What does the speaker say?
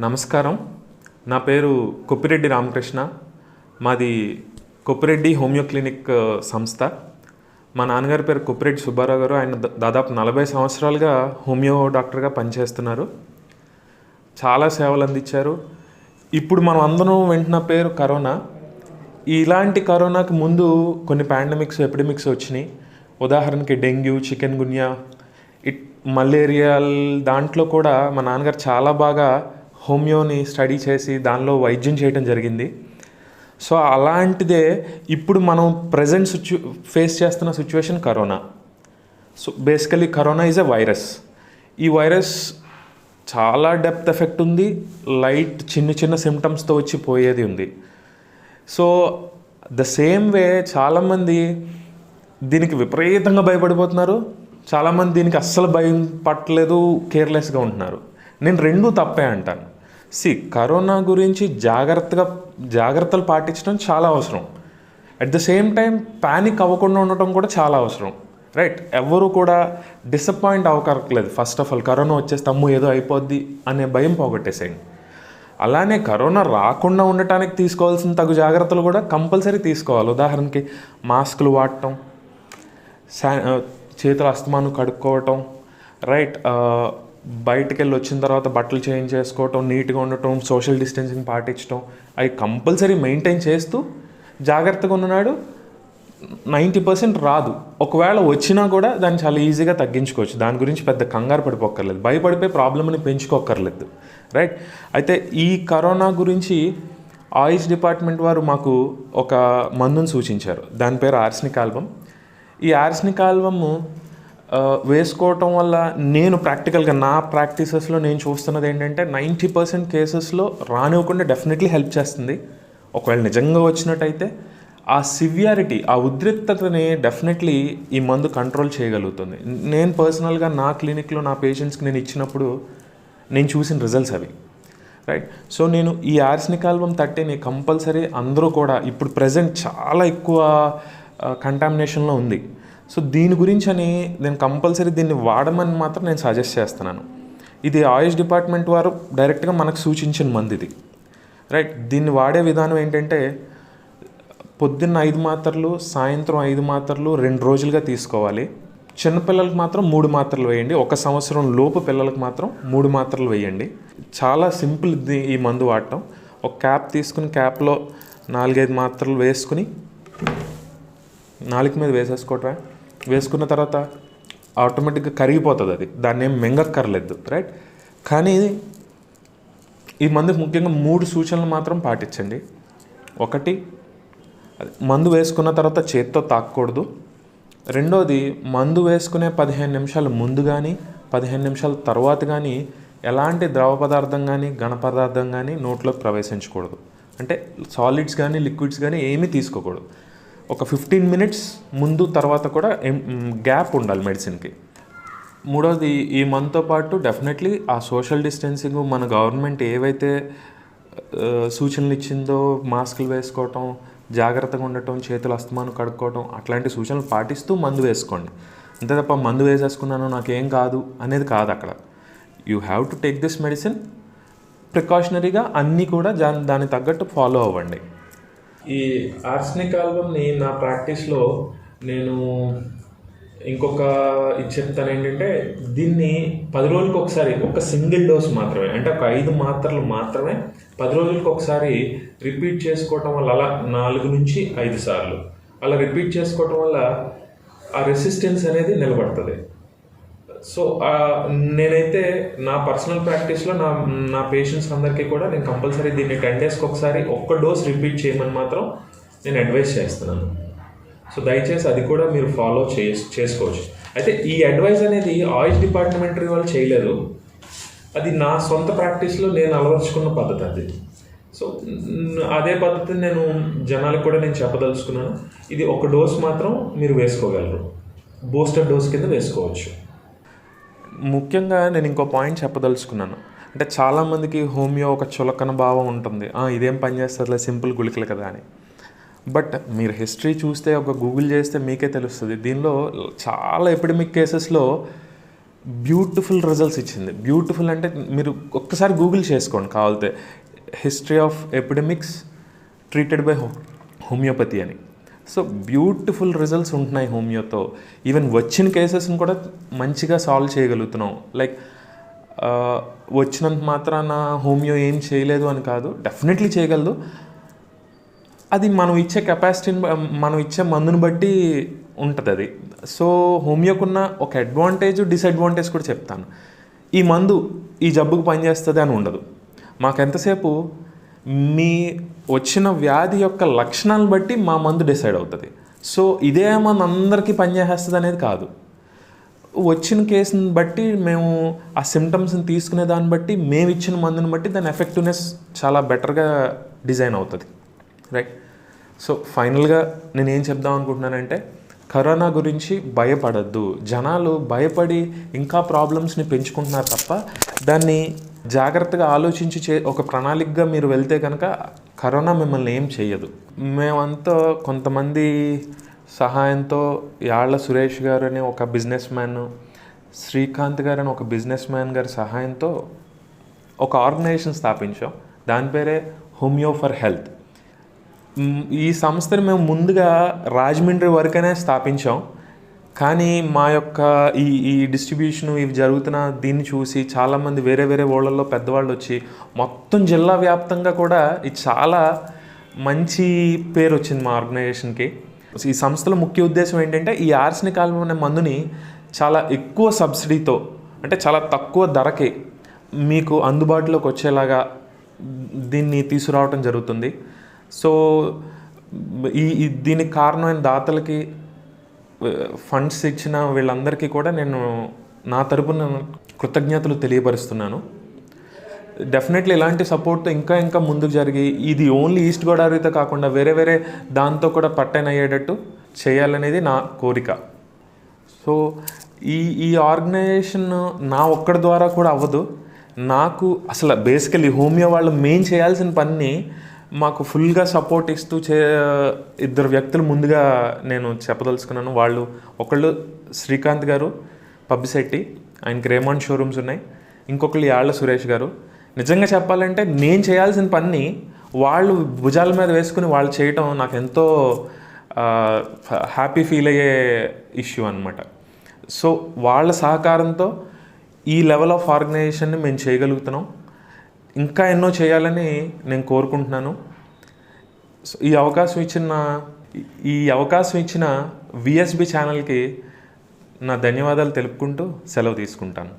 నమస్కారం. నా పేరు కొప్పిరెడ్డి రామకృష్ణ. మాది కొప్పిరెడ్డి హోమియో క్లినిక్ సంస్థ. మా నాన్నగారి పేరు కొప్పిరెడ్డి సుబ్బారావు గారు. ఆయన దాదాపు నలభై సంవత్సరాలుగా హోమియో డాక్టర్గా పనిచేస్తున్నారు. చాలా సేవలు అందించారు. ఇప్పుడు మనం అందరం వింటున్న పేరు కరోనా. ఇలాంటి కరోనాకి ముందు కొన్ని పాండమిక్స్ ఎపిడమిక్స్ వచ్చినాయి. ఉదాహరణకి dengue chikungunya it malaria దాంట్లో కూడా మా నాన్నగారు చాలా బాగా హోమియోని స్టడీ చేసి దానిలో వైద్యం చేయడం జరిగింది. సో అలాంటిదే ఇప్పుడు మనం ప్రజెంట్ సిచ్యు ఫేస్ చేస్తున్న situation corona. So basically corona is a virus. ఈ వైరస్ చాలా డెప్త్ ఎఫెక్ట్ ఉంది లైట్ చిన్న చిన్న సిమ్టమ్స్తో వచ్చి పోయేది ఉంది. సో ద సేమ్ వే చాలామంది దీనికి విపరీతంగా భయపడిపోతున్నారు చాలామంది దీనికి అస్సలు భయం పట్టలేదు కేర్లెస్గా ఉంటున్నారు. నేను రెండూ తప్పే అంటాను. సి కరోనా గురించి జాగ్రత్తగా జాగ్రత్తలు పాటించడం చాలా అవసరం. At the same time panic అవ్వకుండా ఉండటం కూడా చాలా అవసరం. రైట్ ఎవరు కూడా డిసప్పాయింట్ అవ్వకర్లేదు. ఫస్ట్ ఆఫ్ ఆల్ కరోనా వచ్చేస్తే తమ్ము ఏదో అయిపోద్ది అనే భయం పోగొట్టేసేయండి. అలానే కరోనా రాకుండా ఉండటానికి తీసుకోవాల్సిన తగు జాగ్రత్తలు కూడా కంపల్సరీ తీసుకోవాలి. ఉదాహరణకి మాస్కులు వాడటం శా చేతుల అస్తమాను కడుక్కోవటం. రైట్ బయటికి వెళ్ళి వచ్చిన తర్వాత బట్టలు చేంజ్ చేసుకోవటం నీట్గా ఉండటం సోషల్ డిస్టెన్సింగ్ పాటించడం అవి కంపల్సరీ మెయింటైన్ చేస్తూ జాగ్రత్తగా ఉన్నాడు నైంటీ పర్సెంట్ రాదు. ఒకవేళ వచ్చినా కూడా దాన్ని చాలా ఈజీగా తగ్గించుకోవచ్చు. దాని గురించి పెద్ద కంగారు పడిపోక్కర్లేదు. భయపడిపోయి ప్రాబ్లమ్ని పెంచుకోక్కర్లేదు. రైట్ అయితే ఈ కరోనా గురించి ఆయుష్ డిపార్ట్మెంట్ వారు మాకు ఒక మందును సూచించారు. దాని పేరు ఆర్స్నిక్ ఆల్బమ్. ఈ ఆర్స్నిక్ ఆల్బమ్ వేసుకోవటం వల్ల నేను ప్రాక్టికల్గా నా ప్రాక్టీసెస్లో నేను చూస్తున్నది ఏంటంటే నైంటీ పర్సెంట్ కేసెస్లో రానివ్వకుండా డెఫినెట్లీ హెల్ప్ చేస్తుంది. ఒకవేళ నిజంగా వచ్చినట్టయితే ఆ సివియారిటీ ఆ ఉద్రిక్తతని డెఫినెట్లీ ఈ మందు కంట్రోల్ చేయగలుగుతుంది. నేను పర్సనల్గా నా క్లినిక్లో నా పేషెంట్స్కి నేను ఇచ్చినప్పుడు నేను చూసిన రిజల్ట్స్ అవి. రైట్ సో నేను ఈ ఆర్సినిక్ ఆల్బమ్ థర్టీని కంపల్సరీ అందరూ కూడా ఇప్పుడు ప్రజెంట్ చాలా ఎక్కువ కంటామినేషన్లో ఉంది. సో దీని గురించి అని నేను కంపల్సరీ దీన్ని వాడమని మాత్రం నేను సజెస్ట్ చేస్తున్నాను. ఇది ఆయుష్ డిపార్ట్మెంట్ వారు డైరెక్ట్గా మనకు సూచించిన మంది ఇది రైట్ దీన్ని వాడే విధానం ఏంటంటే పొద్దున్న ఐదు మాత్రలు సాయంత్రం ఐదు మాత్రలు రెండు రోజులుగా తీసుకోవాలి. చిన్నపిల్లలకు మాత్రం మూడు మాత్రలు వేయండి. ఒక సంవత్సరం లోపు పిల్లలకు మాత్రం మూడు మాత్రలు వేయండి. చాలా సింపుల్ ఈ మందు వాడటం. ఒక క్యాప్ తీసుకుని క్యాప్లో నాలుగైదు మాత్రలు వేసుకుని నాలుగు మీద వేసేసుకోవటమే. వేసుకున్న తర్వాత ఆటోమేటిక్గా కరిగిపోతుంది అది. దాన్ని ఏం మింగక్కర్లేదు రైట్ కానీ ఈ మందుకు ముఖ్యంగా మూడు సూచనలు మాత్రం పాటించండి. ఒకటి అది మందు వేసుకున్న తర్వాత చేత్తో తాకూడదు రెండోది మందు వేసుకునే పదిహేను నిమిషాలు ముందు కానీ పదిహేను నిమిషాల తర్వాత కానీ ఎలాంటి ద్రవ పదార్థం కానీ ఘన పదార్థం కానీ నోట్లోకి ప్రవేశించకూడదు. అంటే సాలిడ్స్ కానీ లిక్విడ్స్ కానీ ఏమీ తీసుకోకూడదు. ఒక ఫిఫ్టీన్ మినిట్స్ ముందు తర్వాత కూడా గ్యాప్ ఉండాలి మెడిసిన్కి మూడోది ఈ మంత్తో పాటు డెఫినెట్లీ ఆ సోషల్ డిస్టెన్సింగ్ మన గవర్నమెంట్ ఏవైతే సూచనలు ఇచ్చిందో మాస్కులు వేసుకోవటం జాగ్రత్తగా ఉండటం చేతులు అస్తమాను కడుక్కోవటం అట్లాంటి సూచనలు పాటిస్తూ మందు వేసుకోండి. అంతే తప్ప మందు వేసేసుకున్నాను నాకేం కాదు అనేది కాదు అక్కడ. You have to take this medicine ప్రికాషనరీగా అన్నీ కూడా దాని దానికి తగ్గట్టు ఫాలో అవ్వండి. ఈ ఆర్స్నిక్ ఆల్బమ్ని నా ప్రాక్టీస్లో నేను ఇంకొక ఇది చెప్తాను ఏంటంటే దీన్ని పది రోజులకి ఒకసారి ఒక సింగిల్ డోస్ మాత్రమే అంటే ఒక ఐదు మాత్రలు మాత్రమే పది రోజులకి ఒకసారి రిపీట్ చేసుకోవటం వల్ల అలా నాలుగు నుంచి ఐదు సార్లు అలా రిపీట్ చేసుకోవటం వల్ల ఆ రెసిస్టెన్స్ అనేది నిలబడుతుంది. సో నేనైతే నా పర్సనల్ ప్రాక్టీస్లో నా నా పేషెంట్స్ అందరికీ కూడా నేను కంపల్సరీ దీన్ని టెన్ డేస్కి ఒకసారి ఒక్క డోస్ రిపీట్ చేయమని మాత్రం నేను అడ్వైస్ చేస్తున్నాను. సో దయచేసి అది కూడా మీరు ఫాలో చే చేసుకోవచ్చు. అయితే ఈ అడ్వైస్ అనేది ఆయుష్ డిపార్ట్మెంటరీ వాళ్ళు చేయలేదు. అది నా సొంత ప్రాక్టీస్లో నేను అలవర్చుకున్న పద్ధతి అది. సో అదే పద్ధతిని నేను జనాలకు కూడా నేను చెప్పదలుచుకున్నాను. ఇది ఒక డోస్ మాత్రం మీరు వేసుకోగలరు. బూస్టర్ డోస్ కింద వేసుకోవచ్చు. ముఖ్యంగా నేను ఇంకో పాయింట్ చెప్పదలుచుకున్నాను. అంటే చాలామందికి హోమియో ఒక చులకన భావం ఉంటుంది. ఇదేం పని చేస్తుందిలే సింపుల్ గుళికలు కదా అని. బట్ మీరు హిస్టరీ చూస్తే ఒక గూగుల్ చేస్తే మీకే తెలుస్తుంది. దీనిలో చాలా ఎపిడమిక్ కేసెస్లో బ్యూటిఫుల్ రిజల్ట్స్ ఇచ్చింది. బ్యూటిఫుల్ అంటే మీరు ఒక్కసారి గూగుల్ చేసుకోండి కావాలితే. History of epidemics treated by ho homeopathy అని. సో బ్యూటిఫుల్ రిజల్ట్స్ ఉంటున్నాయి హోమియోతో. ఈవెన్ వచ్చిన కేసెస్ని కూడా మంచిగా సాల్వ్ చేయగలుగుతున్నాం. లైక్ వచ్చినంత మాత్రాన హోమియో ఏం చేయలేదు అని కాదు డెఫినెట్లీ చేయగలదు. అది మనం ఇచ్చే కెపాసిటీని మనం ఇచ్చే మందుని బట్టి ఉంటుంది అది. సో హోమియోకున్న ఒక అడ్వాంటేజ్ డిసడ్వాంటేజ్ కూడా చెప్తాను. ఈ మందు ఈ జబ్బుకు పనిచేస్తుంది అని ఉండదు. మాకు ఎంతసేపు మీ వచ్చిన వ్యాధి యొక్క లక్షణాలను బట్టి మా మందు డిసైడ్ అవుతుంది. సో ఇదే మందు అందరికీ పనిచేస్తుంది అనేది కాదు. వచ్చిన కేసుని బట్టి మేము ఆ సిమ్టమ్స్ని తీసుకునే దాన్ని బట్టి మేము ఇచ్చిన మందుని బట్టి దాని ఎఫెక్టివ్నెస్ చాలా బెటర్గా డిజైన్ అవుతుంది. రైట్ సో ఫైనల్గా నేను ఏం చెప్దాం అనుకుంటున్నానంటే కరోనా గురించి భయపడద్దు. జనాలు భయపడి ఇంకా ప్రాబ్లమ్స్ని పెంచుకుంటున్నారు తప్ప దాన్ని జాగ్రత్తగా ఆలోచించి చే ఒక ప్రణాళికగా మీరు వెళ్తే కనుక కరోనా మిమ్మల్ని ఏం చేయదు మేమంతా కొంతమంది సహాయంతో యాళ్ళ సురేష్ గారు అనే ఒక బిజినెస్ మ్యాన్ శ్రీకాంత్ గారు అని ఒక బిజినెస్ మ్యాన్ గారి సహాయంతో ఒక ఆర్గనైజేషన్ స్థాపించాం. దాని పేరే హోమియో ఫర్ హెల్త్. ఈ సంస్థని మేము ముందుగా రాజమండ్రి వరకనే స్థాపించాం. కానీ మా యొక్క ఈ ఈ డిస్ట్రిబ్యూషన్ ఇవి జరుగుతున్న దీన్ని చూసి చాలామంది వేరే వేరే ఓళ్ళల్లో పెద్దవాళ్ళు వచ్చి మొత్తం జిల్లా వ్యాప్తంగా కూడా ఇది చాలా మంచి పేరు వచ్చింది మా ఆర్గనైజేషన్కి ఈ సంస్థల ముఖ్య ఉద్దేశం ఏంటంటే ఈ ఆర్సనిక్ ఆల్బమ్ అనే మందుని చాలా ఎక్కువ సబ్సిడీతో అంటే చాలా తక్కువ ధరకి మీకు అందుబాటులోకి వచ్చేలాగా దీన్ని తీసుకురావటం జరుగుతుంది. సో ఈ ఈ దీనికి కారణమైన దాతలకి ఫండ్స్ ఇచ్చిన వీళ్ళందరికీ కూడా నేను నా తరపున కృతజ్ఞతలు తెలియపరుస్తున్నాను. డెఫినెట్లీ ఇలాంటి సపోర్ట్ ఇంకా ఇంకా ముందుకు జరిగి ఇది ఓన్లీ ఈస్ట్ గోదావరితో కాకుండా వేరే వేరే దాంతో కూడా పట్టైన అయ్యేటట్టు చేయాలనేది నా కోరిక. సో ఈ ఈ ఆర్గనైజేషన్ నా ఒక్కడి ద్వారా కూడా అవ్వదు. నాకు అసలు బేసికలీ హోమియో వాళ్ళు మెయిన్ చేయాల్సిన పని మాకు ఫుల్గా సపోర్ట్ ఇస్తూ చే ఇద్దరు వ్యక్తులు ముందుగా నేను చెప్పదలుచుకున్నాను. వాళ్ళు ఒకళ్ళు శ్రీకాంత్ గారు పబ్బిశెట్టి ఆయనకి రేమాండ్ షోరూమ్స్ ఉన్నాయి. ఇంకొకళ్ళు యాళ్ళ సురేష్ గారు. నిజంగా చెప్పాలంటే నేను చేయాల్సిన పని వాళ్ళు భుజాల మీద వేసుకుని వాళ్ళు చేయటం నాకు ఎంతో హ్యాపీ ఫీల్ అయ్యే ఇష్యూ అనమాట సో వాళ్ళ సహకారంతో ఈ లెవెల్ ఆఫ్ ఆర్గనైజేషన్ని మేము చేయగలుగుతున్నాం. ఇంకా ఎన్నో చేయాలని నేను కోరుకుంటున్నాను. ఈ అవకాశం ఇచ్చిన ఈ అవకాశం ఇచ్చిన విఎస్బి ఛానల్కి నా ధన్యవాదాలు తెలుపుకుంటూ సెలవు తీసుకుంటాను.